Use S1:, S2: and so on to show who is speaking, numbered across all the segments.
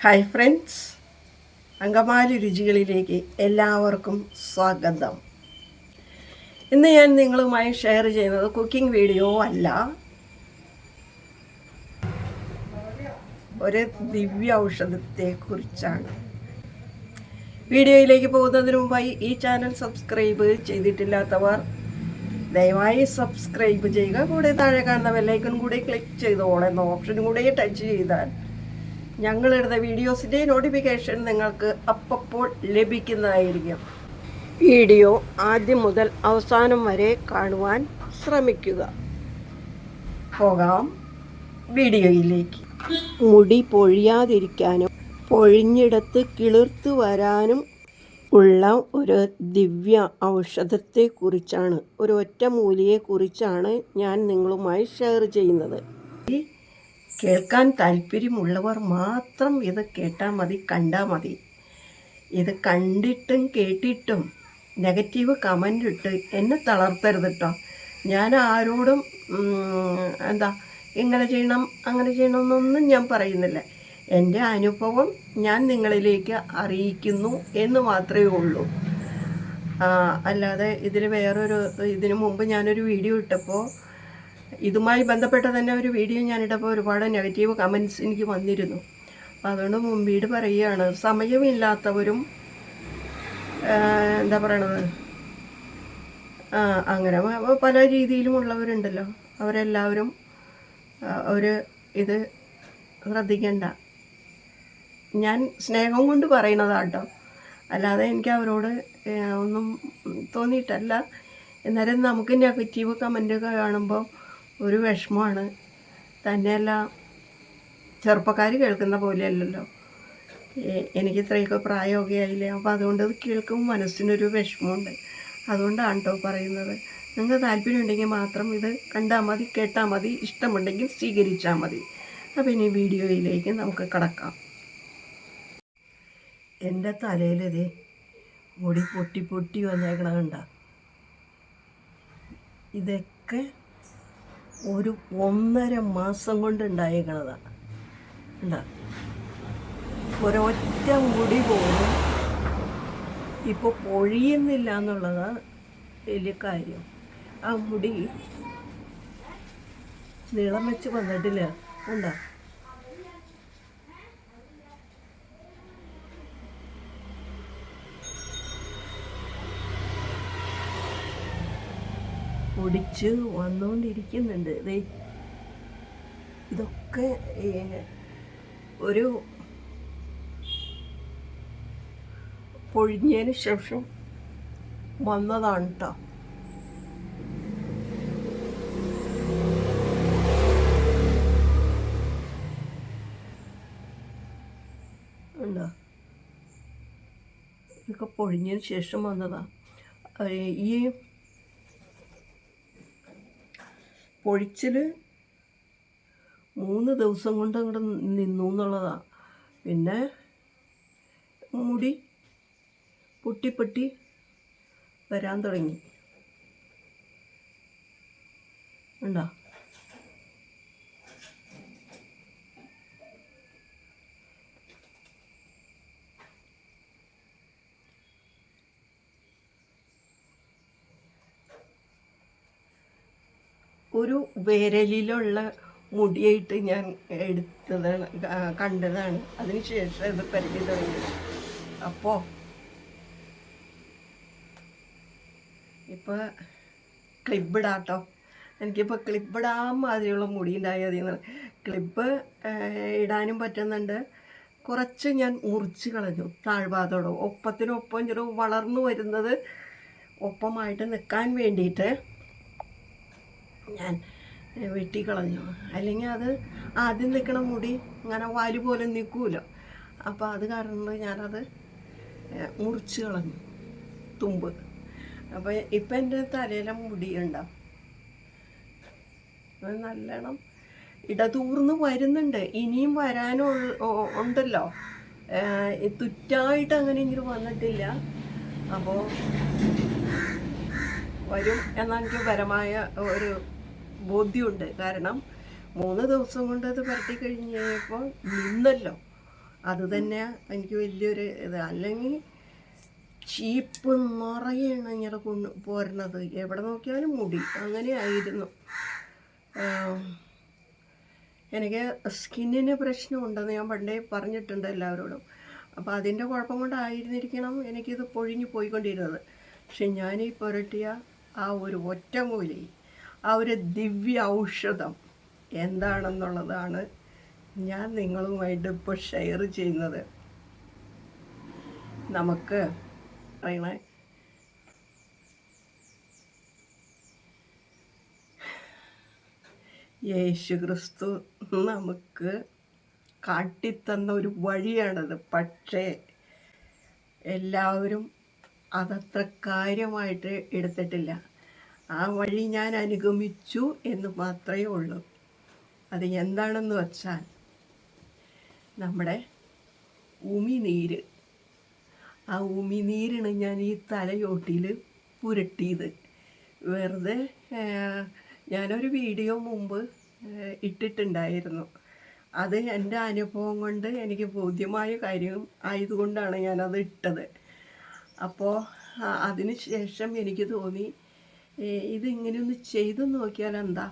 S1: Hi friends Angamaly രുചികളിലേക്ക് എല്ലാവർക്കും സ്വാഗതം. ഇന്ന് ഞാൻ നിങ്ങളുമായി ഷെയർ ചെയ്യുന്നത് കുക്കിംഗ് വീഡിയോ അല്ല. ഒരു ദിവ്യ ഔഷധത്തെക്കുറിച്ചാണ് വീഡിയോയിലേക്ക് പോകുന്നതിന് മുമ്പായി ഈ ചാനൽ സബ്സ്ക്രൈബ് ചെയ്തിട്ടില്ലാത്തവർ ദയവായി സബ്സ്ക്രൈബ് ചെയ്യുക. കൂടെ താഴെ കാണുന്ന ബെല്ലൈക്കൺ കൂടി ക്ലിക്ക് ചെയ്തോളെന്ന ഓപ്ഷനും കൂടി ടച്ച് ചെയ്താൽ ഞങ്ങളിടുന്ന വീഡിയോസിന്റെ നോട്ടിഫിക്കേഷൻ നിങ്ങൾക്ക് അപ്പപ്പോൾ ലഭിക്കുന്നതായിരിക്കും. വീഡിയോ ആദ്യം മുതൽ അവസാനം വരെ കാണുവാൻ ശ്രമിക്കുക. പോകാം വീഡിയോയിലേക്ക്. മുടി പൊഴിയാതിരിക്കാനും പൊഴിഞ്ഞിടത്ത് കിളിർത്ത് വരാനും ഉള്ള ഒരു ദിവ്യ ഔഷധത്തെക്കുറിച്ചാണ് ഒരു ഒറ്റമൂലിയെക്കുറിച്ചാണ് ഞാൻ നിങ്ങളുമായി ഷെയർ ചെയ്യുന്നത്. കേൾക്കാൻ താല്പര്യമുള്ളവർ മാത്രം ഇത് കേട്ടാൽ മതി കണ്ടാൽ മതി. ഇത് കണ്ടിട്ടും കേട്ടിട്ടും നെഗറ്റീവ് കമന്റ് ഇട്ട് എന്നെ തളർത്തരുത് കേട്ടോ ഞാൻ ആരോടും എന്താ ഇങ്ങനെ ചെയ്യണം അങ്ങനെ ചെയ്യണം എന്നൊന്നും ഞാൻ പറയുന്നില്ല. എന്റെ അനുഭവം ഞാൻ നിങ്ങളിലേക്ക് അറിയിക്കുന്നു എന്ന് മാത്രമേ ഉള്ളൂ. അല്ലാതെ ഇതിൽ വേറൊരു ഇതിനു മുമ്പ് ഞാനൊരു വീഡിയോ ഇട്ടപ്പോൾ ഇതുമായി ബന്ധപ്പെട്ട തന്നെ ഒരു വീഡിയോ ഞാനിട്ടപ്പോൾ ഒരുപാട് നെഗറ്റീവ് കമൻസ് എനിക്ക് വന്നിരുന്നു. അതുകൊണ്ട് മുമ്പീട് പറയുകയാണ് സമയമില്ലാത്തവരും എന്താ പറയണത്? അങ്ങനെ പല രീതിയിലുമുള്ളവരുണ്ടല്ലോ അവരെല്ലാവരും ഒരു ഇത് ശ്രദ്ധിക്കണ്ട. ഞാൻ സ്നേഹം കൊണ്ട് പറയണതാട്ടോ. അല്ലാതെ എനിക്ക് അവരോട് ഒന്നും തോന്നിയിട്ടല്ല. എന്നാലും നമുക്ക് നെഗറ്റീവ് കമന്റൊക്കെ കാണുമ്പോൾ ഒരു വിഷമമാണ്. തന്നെയല്ല ചെറുപ്പക്കാർ കേൾക്കുന്ന പോലെയല്ലല്ലോ. എനിക്ക് ഇത്രയൊക്കെ പ്രായമൊക്കെ ആയില്ലേ അപ്പോൾ അതുകൊണ്ട് അത് കേൾക്കുമ്പോൾ മനസ്സിനൊരു വിഷമമുണ്ട്. അതുകൊണ്ടാണ് കേട്ടോ പറയുന്നത്. നിങ്ങൾക്ക് താല്പര്യമുണ്ടെങ്കിൽ മാത്രം ഇത് കണ്ടാൽ മതി കേട്ടാൽ മതി ഇഷ്ടമുണ്ടെങ്കിൽ സ്വീകരിച്ചാൽ മതി. അപ്പോൾ ഇനി വീഡിയോയിലേക്ക് നമുക്ക് കിടക്കാം. എന്റെ തലയിലിത് മുടി പൊട്ടി പൊട്ടി വന്നേക്കണ കണ്ട. ഇതൊക്കെ ഒരു ഒന്നര മാസം കൊണ്ട് ഉണ്ടായേക്കണതാണ് ഉണ്ടാ ഒരൊറ്റ മുടി പോലും ഇപ്പോൾ പൊഴിയുന്നില്ല എന്നുള്ളതാണ് വലിയ കാര്യം. ആ മുടി നീളം വെച്ച് വന്നിട്ടില്ല. ഉണ്ടോ പൊടിച്ച് വന്നുകൊണ്ടിരിക്കുന്നുണ്ട് ഇതൊക്കെ ഒരു പൊഴിഞ്ഞതിന് ശേഷം വന്നതാണ് കേട്ടോ ഇതൊക്കെ പൊഴിഞ്ഞതിന് ശേഷം വന്നതാണ് ഈ പൊഴിച്ചിൽ മൂന്ന് ദിവസം കൊണ്ട് അങ്ങോട്ട് നിന്നു എന്നുള്ളതാണ് പിന്നെ മുടി പൊട്ടി പൊട്ടി വരാൻ തുടങ്ങി. ഉണ്ടോ ഒരു വിരലിലുള്ള മുടിയായിട്ട് ഞാൻ എടുത്തതാണ് കണ്ടതാണ്. അതിനുശേഷം ഇത് തുടങ്ങി. അപ്പോൾ ഇപ്പോൾ ക്ലിബിടാട്ടോ എനിക്കിപ്പോൾ ക്ലിബിടാൻ മാതിരിയുള്ള മുടി ഉണ്ടായാൽ മതി ക്ലിബ് ഇടാനും പറ്റുന്നുണ്ട്. കുറച്ച് ഞാൻ മുറിച്ച് കളഞ്ഞു താഴ്ഭാഗത്തോടെ. ഒപ്പത്തിനൊപ്പം ചെറു വളർന്നു വരുന്നത് ഒപ്പമായിട്ട് നിൽക്കാൻ വേണ്ടിയിട്ട്. ഞാൻ വെട്ടിക്കളഞ്ഞു. അല്ലെങ്കിൽ അത് ആദ്യം നിൽക്കണ മുടി ഇങ്ങനെ വാൽ പോലെ നിൽക്കുമല്ലോ അപ്പോൾ അത് കാരണം ഞാനത് മുറിച്ച് കളഞ്ഞു. തുമ്പ്. അപ്പോൾ ഇപ്പം എന്റെ തലയിലെ മുടി ഉണ്ടാവും അത് നല്ലോണം ഇടതൂർന്ന് വരുന്നുണ്ട്. ഇനിയും വരാനുള്ള ഉണ്ടല്ലോ. തുറ്റായിട്ട് അങ്ങനെ ഇങ്ങനെ വന്നിട്ടില്ല. അപ്പോൾ വരും എന്നെനിക്ക് പരമായ ഒരു ബോധ്യമുണ്ട്. കാരണം മൂന്ന് ദിവസം കൊണ്ട് അത് പരട്ടി കഴിഞ്ഞ് കഴിഞ്ഞപ്പോൾ നിന്നല്ലോ. അത് തന്നെ എനിക്ക് വലിയൊരു ഇത്. അല്ലെങ്കിൽ ചീപ്പ് നിറയാണ് ഇങ്ങനെ കൊണ്ട് പോരണത് എവിടെ നോക്കിയാലും മുടി അങ്ങനെ ആയിരുന്നു ആം, എനിക്ക് സ്കിന്നിന് പ്രശ്നമുണ്ടെന്ന് ഞാൻ പണ്ടേ പറഞ്ഞിട്ടുണ്ട് എല്ലാവരോടും. അപ്പോൾ അതിന്റെ കുഴപ്പം കൊണ്ടായിരുന്നിരിക്കണം എനിക്കിത് പൊഴിഞ്ഞു പോയിക്കൊണ്ടിരുന്നത്. പക്ഷെ ഞാൻ ഈ പുരട്ടിയ ആ ഒരു ഒറ്റ ഒറ്റമൂലി ആ ഒരു ദിവ്യ ഔഷധം എന്താണെന്നുള്ളതാണ് ഞാൻ നിങ്ങളുമായിട്ട് ഇപ്പോൾ ഷെയർ ചെയ്യുന്നത്. നമുക്ക് പറയണേ. യേശു ക്രിസ്തു നമുക്ക് കാട്ടിത്തന്ന ഒരു വഴിയാണത്. പക്ഷേ എല്ലാവരും അതത്ര കാര്യമായിട്ട് എടുത്തിട്ടില്ല. ആ വഴി ഞാൻ അനുഗമിച്ചു എന്ന് മാത്രമേ ഉള്ളൂ. അത് എന്താണെന്ന് വച്ചാൽ നമ്മുടെ ഉമിനീര്. ആ ഉമിനീരാണ് ഞാൻ ഈ തലയോട്ടിയിൽ പുരട്ടിയത്. വെറുതെ ഞാനൊരു വീഡിയോ മുമ്പ് ഇട്ടിട്ടുണ്ടായിരുന്നു. അത് എന്റെ അനുഭവം കൊണ്ട് എനിക്ക് ബോധ്യമായ കാര്യം ആയതുകൊണ്ടാണ് ഞാനത് ഇട്ടത്. അപ്പോൾ അതിന് ശേഷം എനിക്ക് തോന്നി ഇതിങ്ങനെ ഒന്ന് ചെയ്തു നോക്കിയാൽ എന്താ?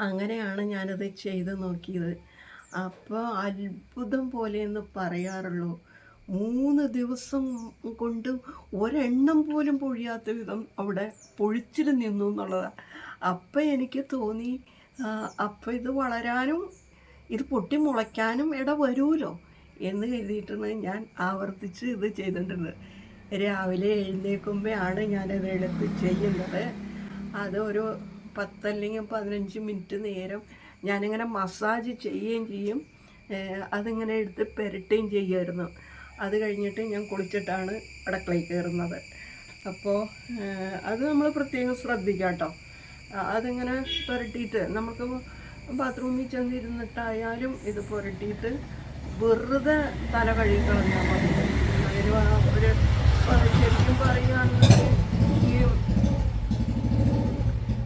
S1: അങ്ങനെയാണ് ഞാനത് ചെയ്ത് നോക്കിയത്. അപ്പോൾ അത്ഭുതം പോലെ എന്ന് പറയാറുള്ളൂ. മൂന്ന് ദിവസം കൊണ്ട് ഒരെണ്ണം പോലും പൊഴിയാത്ത വിധം അവിടെ പൊഴിച്ചിൽ നിന്നു എന്നുള്ളതാണ് അപ്പം എനിക്ക് തോന്നി അപ്പം ഇത് വളരാനും ഇത് പൊട്ടി മുളയ്ക്കാനും ഇട വരുമല്ലോ എന്ന് കരുതിയിട്ടാണ് ഞാൻ ആവർത്തിച്ച് ഇത് ചെയ്തിട്ടുണ്ട് രാവിലെ എഴുന്നേൽക്കുമ്പോഴാണ് ഞാനത് എടുത്ത് ചെയ്യുന്നത്. അതൊരു പത്തല്ലെങ്കിൽ പതിനഞ്ച് മിനിറ്റ് നേരം ഞാനിങ്ങനെ മസാജ് ചെയ്യുകയും ചെയ്യും. അതിങ്ങനെ എടുത്ത് പെരട്ടുകയും ചെയ്യുമായിരുന്നു. അത് കഴിഞ്ഞിട്ട് ഞാൻ കുളിച്ചിട്ടാണ് അടുക്കളയിൽ കയറുന്നത്. അപ്പോൾ അത് നമ്മൾ പ്രത്യേകം ശ്രദ്ധിക്കാം കേട്ടോ അതിങ്ങനെ പുരട്ടിയിട്ട് നമുക്ക് ബാത്റൂമിൽ ചെന്നിരുന്നിട്ടായാലും ഇത് പുരട്ടിയിട്ട് വെറുതെ തല കഴുകി കളഞ്ഞാൽ മതി. ഒരു ശരിക്കും പറയുകയാണെങ്കിൽ ഈ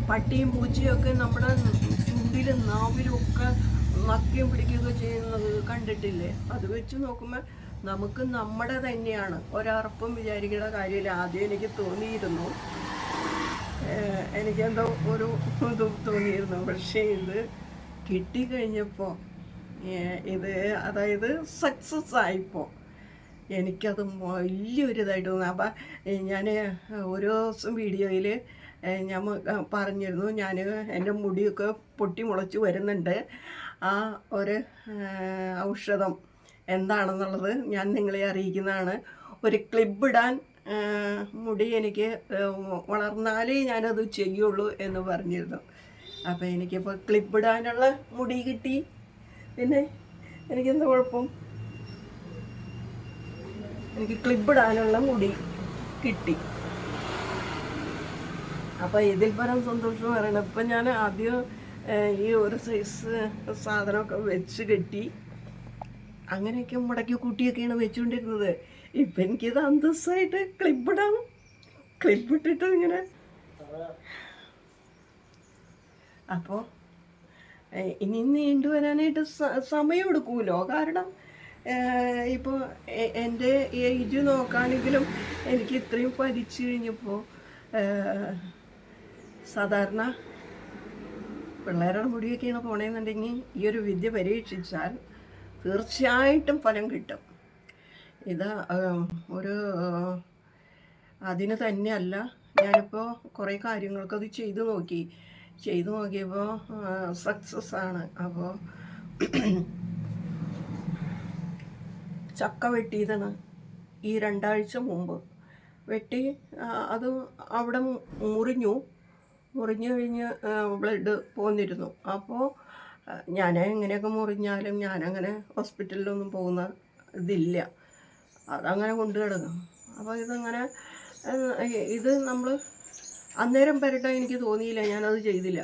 S1: പട്ടിയും പൂച്ചയും ഒക്കെ നമ്മുടെ ചുണ്ടിലും നാവിലും ഒക്കെ നക്കിയും പിടിക്കുകയൊക്കെ ചെയ്യുന്നത് കണ്ടിട്ടില്ലേ? അത് വെച്ച് നോക്കുമ്പോൾ നമുക്ക് നമ്മുടെ തന്നെയാണ്. ഒരറപ്പും വിചാരിക്കേണ്ട കാര്യമില്ല. ആദ്യം എനിക്ക് തോന്നിയിരുന്നു. എനിക്കെന്തോ ഒരു ഇത് തോന്നിയിരുന്നു. പക്ഷേ ഇത് കിട്ടിക്കഴിഞ്ഞപ്പോൾ ഇത് അതായത് സക്സസ് ആയിപ്പോൾ എനിക്കത് വലിയൊരു ഇതായിട്ട് തോന്നുന്നു. അപ്പം ഞാൻ ഓരോ ദിവസം വീഡിയോയിൽ ഞാൻ പറഞ്ഞിരുന്നു. ഞാൻ എന്റെ മുടിയൊക്കെ പൊട്ടി മുളച്ച് വരുന്നുണ്ട്. ആ ഒരു ഔഷധം എന്താണെന്നുള്ളത് ഞാൻ നിങ്ങളെ അറിയിക്കുന്നതാണ്. ഒരു ക്ലിപ്പ് ഇടാൻ മുടി എനിക്ക് വളർന്നാലേ ഞാനത് ചെയ്യുള്ളൂ എന്ന് പറഞ്ഞിരുന്നു. അപ്പോൾ എനിക്കിപ്പോൾ ക്ലിപ്പ് ഇടാനുള്ള മുടി കിട്ടി. പിന്നെ എനിക്കെന്താ കുഴപ്പം? എനിക്ക് ക്ലിപ്പ് ഇടാനുള്ള മുടി കിട്ടി. അപ്പോൾ ഇതിൽ പരം സന്തോഷം പറയണം ഇപ്പം ഞാൻ ആദ്യം ഈ ഒരു സൈസ് സാധനമൊക്കെ വെച്ച് കെട്ടി. അങ്ങനെയൊക്കെ മുടക്കി കൂട്ടിയൊക്കെയാണ് വെച്ചുകൊണ്ടിരുന്നത് ഇപ്പം എനിക്കിത് അന്തസ്സായിട്ട് ക്ലിപ്പ് ഇടാം ക്ലിപ്പ് ഇട്ടിട്ട് ഇങ്ങനെ അപ്പോൾ ഇനി നീണ്ടുവരാനായിട്ട് സമയം എടുക്കുമല്ലോ കാരണം ഇപ്പോൾ എന്റെ ഏജ് നോക്കുകയാണെങ്കിലും എനിക്ക് ഇത്രയും പഠിച്ചു കഴിഞ്ഞപ്പോൾ സാധാരണ പിള്ളേരുടെ മുടിയൊക്കെയാണ് പോണേന്നുണ്ടെങ്കിൽ ഈ ഒരു വിദ്യ പരീക്ഷിച്ചാൽ തീർച്ചയായിട്ടും ഫലം കിട്ടും. ഇത് ഒരു അതിന് തന്നെയല്ല ഞാനിപ്പോൾ കുറേ കാര്യങ്ങൾക്കത് ചെയ്തു നോക്കി. ചെയ്തു നോക്കിയപ്പോൾ സക്സസ് ആണ്. അപ്പോൾ ചക്ക വെട്ടിയതാണ് ഈ രണ്ടാഴ്ച മുമ്പ്. വെട്ടി അത് അവിടെ മുറിഞ്ഞു. മുറിഞ്ഞു കഴിഞ്ഞ് ബ്ലഡ് പോന്നിരുന്നു. അപ്പോൾ ഞാൻ എങ്ങനെയൊക്കെ മുറിഞ്ഞാലും ഞാനങ്ങനെ ഹോസ്പിറ്റലിലൊന്നും പോകുന്ന ഇതില്ല. അതങ്ങനെ കൊണ്ടു കിടക്കും അപ്പോൾ ഇതങ്ങനെ ഇത് നമ്മൾ അന്നേരം പരട്ടാൻ എനിക്ക് തോന്നിയില്ല. ഞാനത് ചെയ്തില്ല.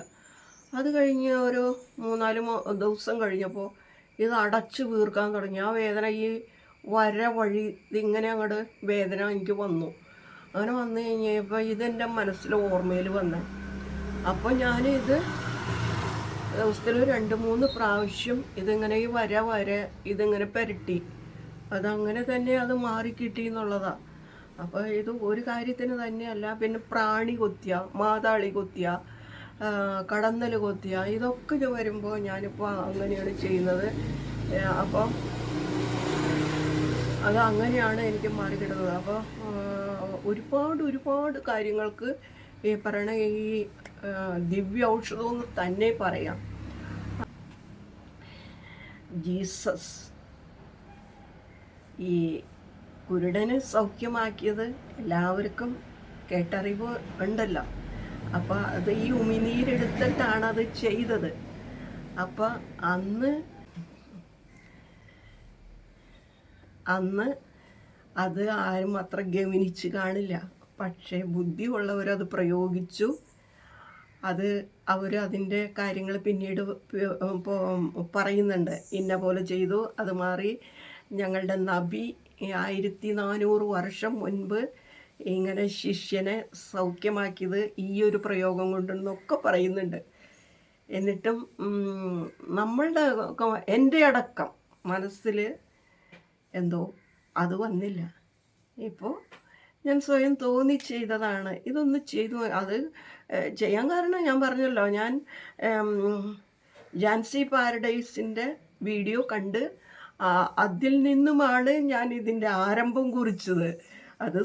S1: അത് കഴിഞ്ഞ് ഒരു മൂന്നാൽ ദിവസം കഴിഞ്ഞപ്പോൾ ഇത് അടച്ച് വീർക്കാൻ തുടങ്ങി. ആ വേദന ഈ വര വഴി ഇതിങ്ങനെ അങ്ങോട്ട് വേദന എനിക്ക് വന്നു. അങ്ങനെ വന്നു കഴിഞ്ഞപ്പോൾ ഇതെന്റെ മനസ്സിൽ ഓർമ്മയിൽ വന്നേ. അപ്പോൾ ഞാനിത് ദിവസത്തിൽ രണ്ട് മൂന്ന് പ്രാവശ്യം ഇതിങ്ങനെ ഈ വര വര ഇതിങ്ങനെ പുരട്ടി. അതങ്ങനെ തന്നെ അത് മാറിക്കിട്ടി എന്നുള്ളതാണ് അപ്പോൾ ഇത് ഒരു കാര്യത്തിന് തന്നെയല്ല പിന്നെ പ്രാണി കൊത്തിയ മാതാളി കൊത്തിയ കടന്നൽ കൊത്തിയ ഇതൊക്കെ ഇത് വരുമ്പോൾ ഞാനിപ്പോൾ അങ്ങനെയാണ് ചെയ്യുന്നത്. അപ്പം അത് അങ്ങനെയാണ് എനിക്ക് മാറിക്കിടുന്നത് അപ്പോൾ ഒരുപാട് ഒരുപാട് കാര്യങ്ങൾക്ക് ഈ പറയണ ഈ ദിവ്യ ഔഷധം തന്നെ പറയാം. ജീസസ് ഈ കുരുടന് സൗഖ്യമാക്കിയത് എല്ലാവർക്കും കേട്ടറിവ് ഉണ്ടല്ലോ. അപ്പോൾ അത് ഈ ഉമിനീരെടുത്തിട്ടാണ് അത് ചെയ്തത്. അപ്പോൾ അന്ന് അന്ന് അത് ആരും അത്ര ഗമനിച്ച് കാണില്ല. പക്ഷേ ബുദ്ധി ഉള്ളവരത് പ്രയോഗിച്ചു. അത് അവർ അതിന്റെ കാര്യങ്ങൾ പിന്നീട് പറയുന്നുണ്ട്. ഇന്ന പോലെ ചെയ്തു. അത് മാറി ഞങ്ങളുടെ നബി ആയിരത്തി നാനൂറ് വർഷം മുൻപ് ഇങ്ങനെ ശിഷ്യനെ സൗഖ്യമാക്കിയത് ഈ ഒരു പ്രയോഗം കൊണ്ടെന്നൊക്കെ പറയുന്നുണ്ട്. എന്നിട്ടും നമ്മളുടെ എന്റെ അടക്കം മനസ്സിൽ എന്തോ അത് വന്നില്ല. ഇപ്പോൾ ഞാൻ സ്വയം തോന്നി ചെയ്തതാണ്. ഇതൊന്ന് ചെയ്തു അത് ചെയ്യാൻ കാരണം ഞാൻ പറഞ്ഞല്ലോ. ഞാൻ ജാൻസി പാരഡൈസിന്റെ വീഡിയോ കണ്ട് അതിൽ നിന്നുമാണ് ഞാൻ ഇതിന്റെ ആരംഭം കുറിച്ചത്. അത്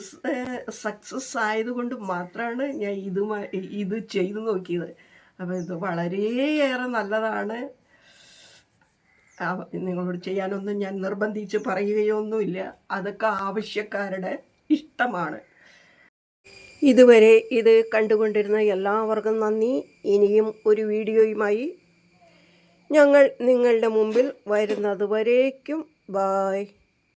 S1: സക്സസ് ആയതുകൊണ്ട് മാത്രമാണ് ഞാൻ ഇതുമായി ഇത് ചെയ്തു നോക്കിയത്. അപ്പോൾ ഇത് വളരെയേറെ നല്ലതാണ്. നിങ്ങളോട് ചെയ്യാനൊന്നും ഞാൻ നിർബന്ധിച്ച് പറയുകയൊന്നുമില്ല. അതൊക്കെ ആവശ്യക്കാരുടെ ഇഷ്ടമാണ്. ഇതുവരെ ഇത് കണ്ടുകൊണ്ടിരുന്ന എല്ലാവർക്കും നന്ദി. ഇനിയും ഒരു വീഡിയോയുമായി ഞങ്ങൾ നിങ്ങളുടെ മുമ്പിൽ വരുന്നതുവരേക്കും. ബായ്